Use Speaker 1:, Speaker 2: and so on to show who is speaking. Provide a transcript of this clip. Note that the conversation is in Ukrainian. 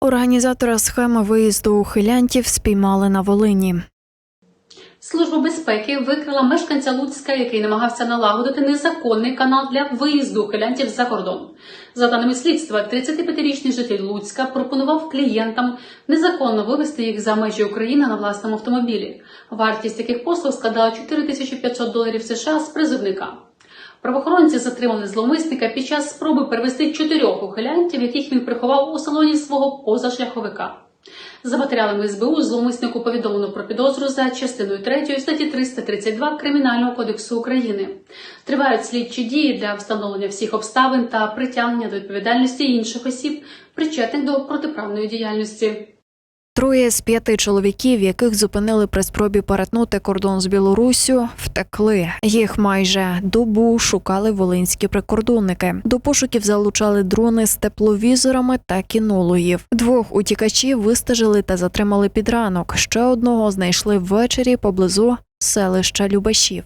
Speaker 1: Організатора схеми виїзду ухилянтів спіймали на Волині.
Speaker 2: Служба безпеки викрила мешканця Луцька, який намагався налагодити незаконний канал для виїзду ухилянтів за кордон. За даними слідства, 35-річний житель Луцька пропонував клієнтам незаконно вивезти їх за межі України на власному автомобілі. Вартість таких послуг складала 4500 доларів США з призовника. Правоохоронці затримали зловмисника під час спроби перевести чотирьох ухилянтів, яких він приховав у салоні свого позашляховика. За матеріалами СБУ зловмиснику повідомлено про підозру за частиною 3 статті 332 Кримінального кодексу України. Тривають слідчі дії для встановлення всіх обставин та притягнення до відповідальності інших осіб, причетних до протиправної діяльності.
Speaker 1: Троє з п'яти чоловіків, яких зупинили при спробі перетнути кордон з Білоруссю, втекли. Їх майже добу шукали волинські прикордонники. До пошуків залучали дрони з тепловізорами та кінологів. Двох утікачів вистежили та затримали під ранок. Ще одного знайшли ввечері поблизу селища Любашів.